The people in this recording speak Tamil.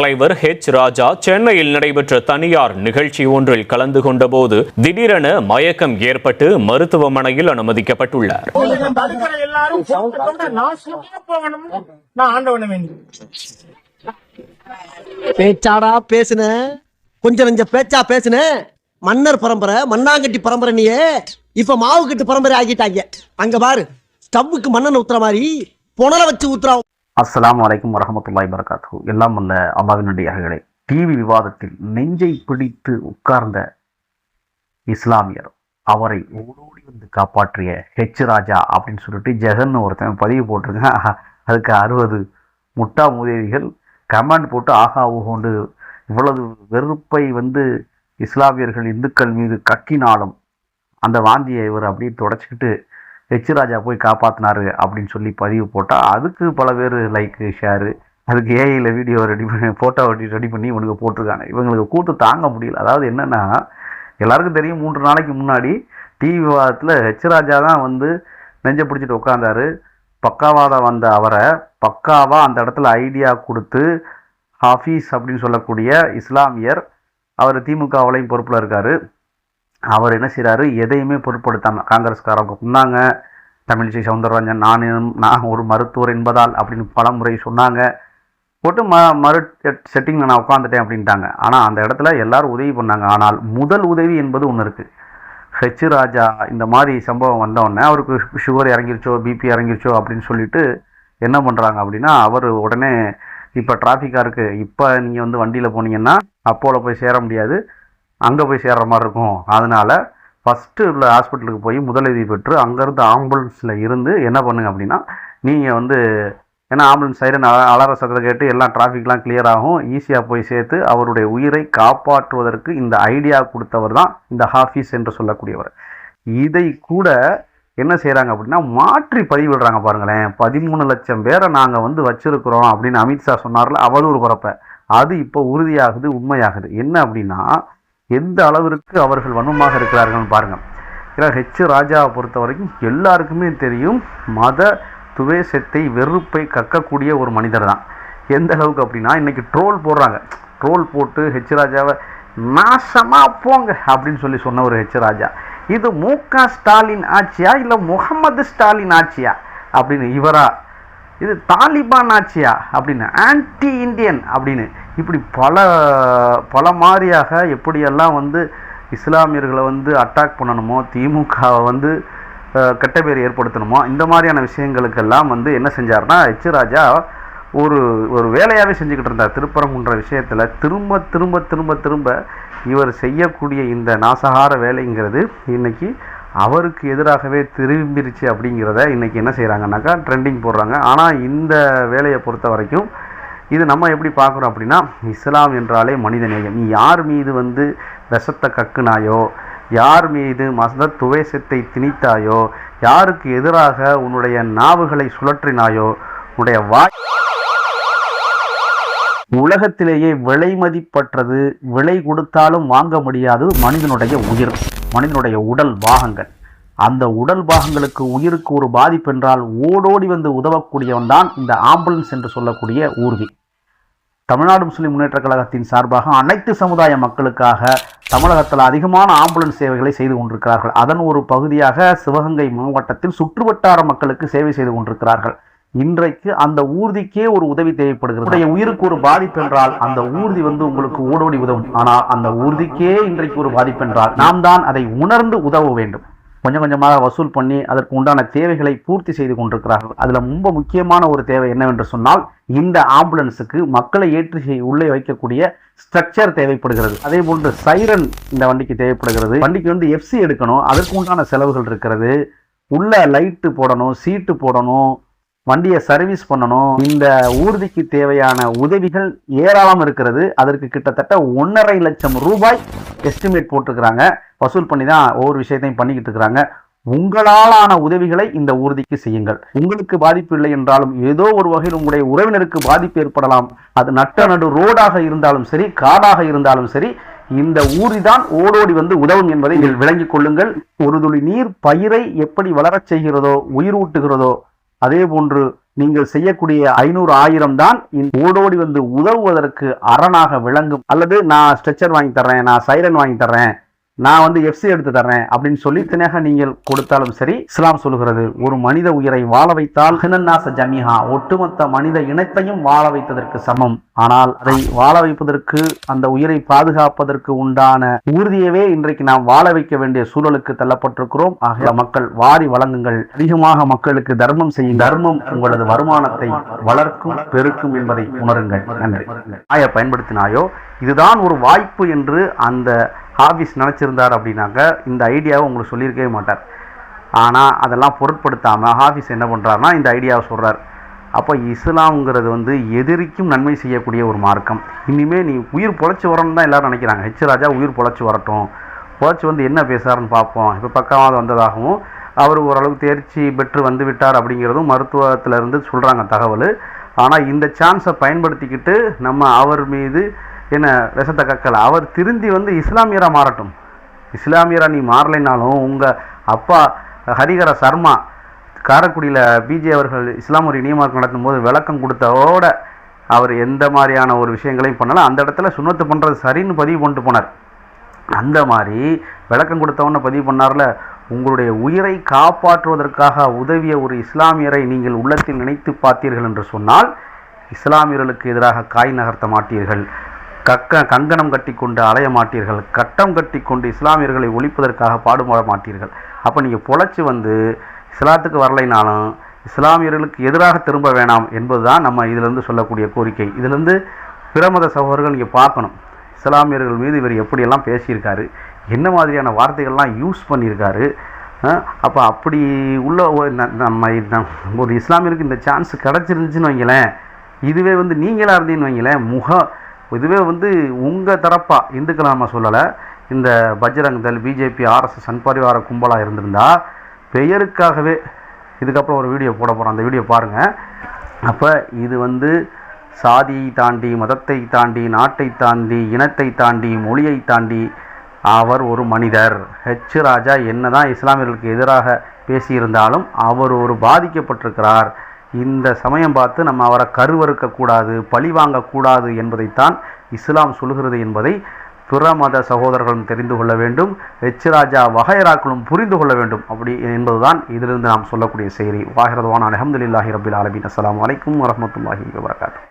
தலைவர் ஹெச் ராஜா சென்னையில் நடைபெற்ற தனியார் நிகழ்ச்சி ஒன்றில் கலந்து கொண்டபோது திடீரென மயக்கம் ஏற்பட்டு மருத்துவமனையில் அனுமதிக்கப்பட்டுள்ளார். பேச்சாடா பேசுன? கொஞ்சம் நெஞ்ச பேச்சா பேசுன? மன்னர் பரம்பரை மண்ணாங்கட்டி பரம்பரை நீயே. இப்ப மாவு கட்டு பரம்பரை ஆக்கிட்டாங்க அங்க பாரு ஸ்டவ்வுக்கு மண்ணெண்ண ஊத்துற மாதிரி புனல வச்சு ஊத்துறா அஸ்லாம் அலைக்கும் வரமத்துல்லாய் வரகாத்து எல்லாம் அல்ல அல்லாஹ்வினுடையர்களே டிவி விவாதத்தில் நெஞ்சை பிடித்து உட்கார்ந்த இஸ்லாமியர் அவரை ஓடோடி வந்து காப்பாற்றிய ஹெச் ராஜா அப்படின்னு சொல்லிட்டு ஜெகன் ஒருத்தன் பதிவு போட்டிருக்கான். அதுக்கு அறுபது முட்டா உதவிகள் கமெண்ட் போட்டு ஆகா ஊகொண்டு இவ்வளவு வெறுப்பை வந்து இஸ்லாமியர்கள் இந்துக்கள் மீது கக்கினாலும் அந்த வாந்தியை இவர் அப்படியே தொடச்சிக்கிட்டு ஹெச் ராஜா போய் காப்பாத்தினாரு அப்படின்னு சொல்லி பதிவு போட்டால் அதுக்கு பல பேர் லைக்கு ஷேரு அதுக்கு ஏஐயில் வீடியோ ரெடி பண்ணி ஃபோட்டோ ரெடி பண்ணி இவனுக்கு போட்டிருக்காங்க. இவங்களுக்கு கூட்டு தாங்க முடியல. அதாவது என்னென்னா எல்லாருக்கும் தெரியும் மூன்று நாளைக்கு முன்னாடி டிவி விவாதத்தில் ஹெச் ராஜா தான் வந்து நெஞ்சை பிடிச்சிட்டு உட்காந்தாரு பக்காவாத வந்த அவரை பக்காவாக அந்த இடத்துல ஐடியா கொடுத்து ஹாஃபீஸ் அப்படின்னு சொல்லக்கூடிய இஸ்லாமியர் அவர் திமுகவிலையும் பொறுப்பில் இருக்கார். அவர் என்ன செய்கிறாரு எதையுமே பொருட்படுத்தாமல் காங்கிரஸ்காரவங்க சொன்னாங்க தமிழிசை சவுந்தரராஜன் நான் நான் ஒரு மருத்துவர் என்பதால் அப்படின்னு பல முறை சொன்னாங்க. போட்டு ம மறு செட்டிங்கில் நான் உட்காந்துட்டேன் அப்படின்ட்டாங்க. ஆனால் அந்த இடத்துல எல்லாரும் உதவி பண்ணாங்க. ஆனால் முதல் உதவி என்பது ஒன்று இருக்குது ஹெச் ராஜா இந்த மாதிரி சம்பவம் வந்தவுடனே அவருக்கு சுகர் இறங்கிருச்சோ பிபி இறங்கிருச்சோ அப்படின்னு சொல்லிட்டு என்ன பண்ணுறாங்க அப்படின்னா அவர் உடனே இப்போ டிராஃபிக்காக இருக்குது இப்போ நீங்கள் வந்து வண்டியில் போனீங்கன்னா அப்போல போய் சேர முடியாது. அங்கே போய் சேர்கிற மாதிரி இருக்கும். அதனால் ஃபஸ்ட்டு உள்ள ஹாஸ்பிட்டலுக்கு போய் முதலுதவி பெற்று அங்கேருந்து ஆம்புலன்ஸில் இருந்து என்ன பண்ணுங்க அப்படின்னா நீங்கள் வந்து ஏன்னா ஆம்புலன்ஸ் சைரன் அலார சத்தத்தை கேட்டு எல்லாம் டிராஃபிக்லாம் கிளியர் ஆகும். ஈஸியாக போய் சேர்த்து அவருடைய உயிரை காப்பாற்றுவதற்கு இந்த ஐடியா கொடுத்தவர் தான் இந்த ஹாஃபீஸ் என்று சொல்லக்கூடியவர். இதை கூட என்ன செய்கிறாங்க அப்படின்னா மாற்றி பதிவிடுறாங்க பாருங்களேன். பதிமூணு லட்சம் பேரை நாங்கள் வந்து வச்சுருக்குறோம் அப்படின்னு அமித்ஷா சொன்னார்ல அவதூறு பரப்ப அது இப்போ உறுதியாகுது உண்மையாகுது. என்ன அப்படின்னா எந்த அளவிற்கு அவர்கள் வன்மமாக இருக்கிறார்கள்னு பாருங்கள் ஏன்னா ஹெச் ராஜாவை பொறுத்த வரைக்கும் எல்லாருக்குமே தெரியும் மத துவேஷத்தை வெறுப்பை கக்கக்கூடிய ஒரு மனிதர் தான். எந்த அளவுக்கு அப்படின்னா இன்றைக்கி ட்ரோல் போடுறாங்க. ட்ரோல் போட்டு ஹெச் ராஜாவை நாசமாக போங்க அப்படின்னு சொல்லி சொன்ன ஒரு ஹெச் ராஜா. இது மு க ஸ்டாலின் ஆட்சியா இல்லை முகமது ஸ்டாலின் ஆட்சியா? அப்படின்னு இவரா இது தாலிபான் ஆட்சியா? அப்படின்னு ஆன்டி இந்தியன் அப்படின்னு. இப்படி பல பல மாதிரியாக எப்படியெல்லாம் வந்து இஸ்லாமியர்களை வந்து அட்டாக் பண்ணணுமோ திமுகவை வந்து கெட்ட பேர் ஏற்படுத்தணுமோ இந்த மாதிரியான விஷயங்களுக்கெல்லாம் வந்து என்ன செஞ்சார்னா எச் ராஜா ஒரு ஒரு வேலையாகவே செஞ்சுக்கிட்டு இருந்தார். திருப்பரங்குன்ற விஷயத்தில் திரும்ப திரும்ப திரும்ப திரும்ப இவர் செய்யக்கூடிய இந்த நாசகார வேலைங்கிறது இன்னைக்கு அவருக்கு எதிராகவே திரும்பிருச்சு அப்படிங்கிறத இன்றைக்கி என்ன செய்கிறாங்கன்னாக்கா ட்ரெண்டிங் போடுறாங்க. ஆனால் இந்த வேலையை பொறுத்த வரைக்கும் இது நம்ம எப்படி பார்க்குறோம் அப்படின்னா இஸ்லாம் என்றாலே மனிதநேயம் நீ யார் மீது வந்து விஷத்தை கக்குனாயோ யார் மீது மத துவேஷத்தை திணித்தாயோ யாருக்கு எதிராக உன்னுடைய நாவுகளை சுழற்றினாயோ உன்னுடைய வாய் உலகத்திலேயே விலை மதிப்பற்றது விலை கொடுத்தாலும் வாங்க முடியாதது மனிதனுடைய உயிர் மனிதனுடைய உடல் பாகங்கள். அந்த உடல் பாகங்களுக்கு உயிருக்கு ஒரு பாதிப்பு என்றால் ஓடோடி வந்து உதவக்கூடியவன் தான் இந்த ஆம்புலன்ஸ் என்று சொல்லக்கூடிய ஊர்தி. தமிழ்நாடு முஸ்லிம் முன்னேற்றக் கழகத்தின் சார்பாக அனைத்து சமுதாய மக்களுக்காக தமிழகத்தில் அதிகமான ஆம்புலன்ஸ் சேவைகளை செய்து கொண்டிருக்கிறார்கள். அதன் ஒரு பகுதியாக சிவகங்கை மாவட்டத்தில் சுற்றுவட்டார மக்களுக்கு சேவை செய்து கொண்டிருக்கிறார்கள். இன்றைக்கு அந்த ஊர்திக்கே ஒரு உதவி தேவைப்படுகிறது. உயிருக்கு ஒரு பாதிப்பு என்றால் அந்த ஊர்தி வந்து உங்களுக்கு ஓடோடி உதவும். ஆனால் அந்த ஊர்திக்கே இன்றைக்கு ஒரு பாதிப்பு என்றால் நாம் தான் அதை உணர்ந்து உதவ வேண்டும். கொஞ்சம் கொஞ்சமாக வசூல் பண்ணி அதற்கு உண்டான தேவைகளை பூர்த்தி செய்து கொண்டிருக்கிறார்கள். அதில் ரொம்ப முக்கியமான ஒரு தேவை என்னவென்று சொன்னால் இந்த ஆம்புலன்ஸுக்கு மக்களை ஏற்றி உள்ளே வைக்கக்கூடிய ஸ்ட்ரக்சர் தேவைப்படுகிறது. அதே போன்று சைரன் இந்த வண்டிக்கு தேவைப்படுகிறது. வண்டிக்கு வந்து எஃப்சி எடுக்கணும். அதற்கு உண்டான செலவுகள் இருக்கிறது. உள்ள லைட்டு போடணும் சீட்டு போடணும். வண்டியை சர்வீஸ் பண்ணணும். இந்த ஊர்திக்கு தேவையான உதவிகள் ஏராளம் இருக்கிறது. அதற்கு கிட்டத்தட்ட ஒன்றரை லட்சம் ரூபாய் எஸ்டிமேட் போட்டிருக்கிறாங்க. வசூல் பண்ணி தான் ஒவ்வொரு விஷயத்தையும் பண்ணிக்கிட்டு இருக்கிறாங்க. உங்களாலான உதவிகளை இந்த ஊர்திக்கு செய்யுங்கள். உங்களுக்கு பாதிப்பு இல்லை என்றாலும் ஏதோ ஒரு வகையில் உங்களுடைய உறவினருக்கு பாதிப்பு ஏற்படலாம். அது நட்ட நடு ரோடாக இருந்தாலும் சரி காடாக இருந்தாலும் சரி இந்த ஊரிதான் ஓடோடி வந்து உதவும் என்பதை நீங்கள் விளங்கிக் கொள்ளுங்கள். ஒரு துளி நீர் பயிரை எப்படி வளரச் செய்கிறதோ உயிரூட்டுகிறதோ அதே போன்று நீங்கள் செய்யக்கூடிய ஐநூறு ஆயிரம் தான் ஓடோடி வந்து உதவுவதற்கு அரணாக விளங்கும். அல்லது நான் ஸ்ட்ரெச்சர் வாங்கி தர்றேன் நான் சைரன் வாங்கி தர்றேன் நான் வந்து எஃப்சி எடுத்து தர்றேன் அப்படின்னு சொல்லி தினக நீங்கள் கொடுத்தாலும் சரி இஸ்லாம் சொல்கிறது ஒரு மனித உயிரை வாழ வைத்தால் ஹினன்னாச ஜமிஹா ஒட்டுமொத்த மனித இனத்தையும் வாழ வைத்ததற்கு சமம். ஆனால் அதை வாழ வைப்பதற்கு அந்த உயிரை பாதுகாப்பதற்கு உண்டான ஊர்தியவே இன்றைக்கு நாம் வாழ வைக்க வேண்டிய சூழலுக்கு தள்ளப்பட்டிருக்கிறோம். ஆகிய மக்கள் வாரி வழங்குங்கள். அதிகமாக மக்களுக்கு தர்மம் செய்யும் தர்மம் உங்களது வருமானத்தை வளர்க்கும் பெருக்கும் என்பதை உணருங்கள். நன்றி. பயன்படுத்தினாயோ? இதுதான் ஒரு வாய்ப்பு என்று அந்த ஹாபிஸ் நினச்சிருந்தார் அப்படின்னாக்க இந்த ஐடியாவை உங்களுக்கு சொல்லியிருக்கவே மாட்டார். ஆனால் அதெல்லாம் பொருட்படுத்தாமல் ஹாஃபிஸ் என்ன பண்ணுறாருனா இந்த ஐடியாவை சொல்கிறார் அப்போ இஸ்லாம்ங்கிறது வந்து எதிரிக்கும் நன்மை செய்யக்கூடிய ஒரு மார்க்கம். இனிமேல் நீ உயிர் பொழைச்சி வரணும்னு தான் எல்லாரும் நினைக்கிறாங்க. ஹெச் ராஜா உயிர் பொழைச்சி வரட்டும். பொழைச்சி வந்து என்ன பேசுகிறாருன்னு பார்ப்போம். இப்போ பக்கமாக வந்ததாகவும் அவர் ஓரளவுக்கு தேர்ச்சி பெற்று வந்து விட்டார் அப்படிங்கிறதும் மருத்துவத்திலேருந்து சொல்கிறாங்க தகவல். ஆனால் இந்த சான்ஸை பயன்படுத்திக்கிட்டு நம்ம அவர் மீது என்ன விஷத்தை கக்கல அவர் திருந்தி வந்து இஸ்லாமியராக மாறட்டும். இஸ்லாமியரா நீ மாறலைனாலும் உங்கள் அப்பா ஹரிகர சர்மா காரைக்குடியில் பிஜே அவர்கள் இஸ்லாம் ஒரு இனியமாக நடத்தும் போது விளக்கம் கொடுத்தவோட அவர் எந்த மாதிரியான ஒரு விஷயங்களையும் பண்ணல. அந்த இடத்துல சுண்ணத்து பண்ணுறது சரின்னு பதிவு பண்ணிட்டு போனார். அந்த மாதிரி விளக்கம் கொடுத்தவொன்னே பதிவு பண்ணார்ல உங்களுடைய உயிரை காப்பாற்றுவதற்காக உதவிய ஒரு இஸ்லாமியரை நீங்கள் உள்ளத்தில் நினைத்து பார்த்தீர்கள் என்று சொன்னால் இஸ்லாமியர்களுக்கு எதிராக காய் நகர்த்த மாட்டீர்கள். கக்க கங்கணம் கட்டி கொண்டு அலைய மாட்டீர்கள். கட்டம் கட்டி கொண்டு இஸ்லாமியர்களை ஒழிப்பதற்காக பாடுபட மாட்டீர்கள். அப்போ நீங்கள் பொழைச்சி வந்து இஸ்லாத்துக்கு வரலைனாலும் இஸ்லாமியர்களுக்கு எதிராக திரும்ப வேணாம் என்பதுதான் நம்ம இதிலிருந்து சொல்லக்கூடிய கோரிக்கை. இதிலிருந்து பிரமத சகோதரர்கள் நீங்கள் பார்க்கணும். இஸ்லாமியர்கள் மீது இவர் எப்படியெல்லாம் பேசியிருக்காரு என்ன மாதிரியான வார்த்தைகள்லாம் யூஸ் பண்ணியிருக்காரு அப்போ அப்படி உள்ள நம்ம ஒரு இஸ்லாமியருக்கு இந்த சான்ஸ் கிடச்சிருந்துச்சின்னு வைங்களேன் இதுவே வந்து நீங்களாக இருந்தீங்கன்னு வைங்களேன் முக இதுவே வந்து உங்கள் தரப்பாக இந்துக்கள் நம்ம சொல்லலை. இந்த பஜ்ரங் தல் பிஜேபி ஆர்எஸ்எஸ் சண்பரிவார கும்பலாக இருந்திருந்தால் பெயருக்காகவே இதுக்கப்புறம் ஒரு வீடியோ போட போகிறோம் அந்த வீடியோ பாருங்கள் அப்போ இது வந்து சாதியை தாண்டி மதத்தை தாண்டி நாட்டை தாண்டி இனத்தை தாண்டி மொழியை தாண்டி அவர் ஒரு மனிதர். ஹெச் ராஜா என்ன தான் இஸ்லாமியர்களுக்கு எதிராக பேசியிருந்தாலும் அவர் ஒரு பாதிக்கப்பட்டிருக்கிறார். இந்த சமயம் பார்த்து நம்ம அவரை கருவறுக்கக்கூடாது பழி வாங்கக்கூடாது என்பதைத்தான் இஸ்லாம் சொல்கிறது என்பதை பிற மத சகோதரர்களும் தெரிந்து கொள்ள வேண்டும் ஹெச் வகைராக்களும் புரிந்து கொள்ள வேண்டும் அப்படி என்பதுதான் இதிலிருந்து நாம் சொல்லக்கூடிய செய்தி. வாகிறதுவான் அலமதுல்லாஹி ரபில் ஆலமின். அஸ்லாம் அலைக்கும் வரமத்துல்லாஹி வபரகாத்துஹு.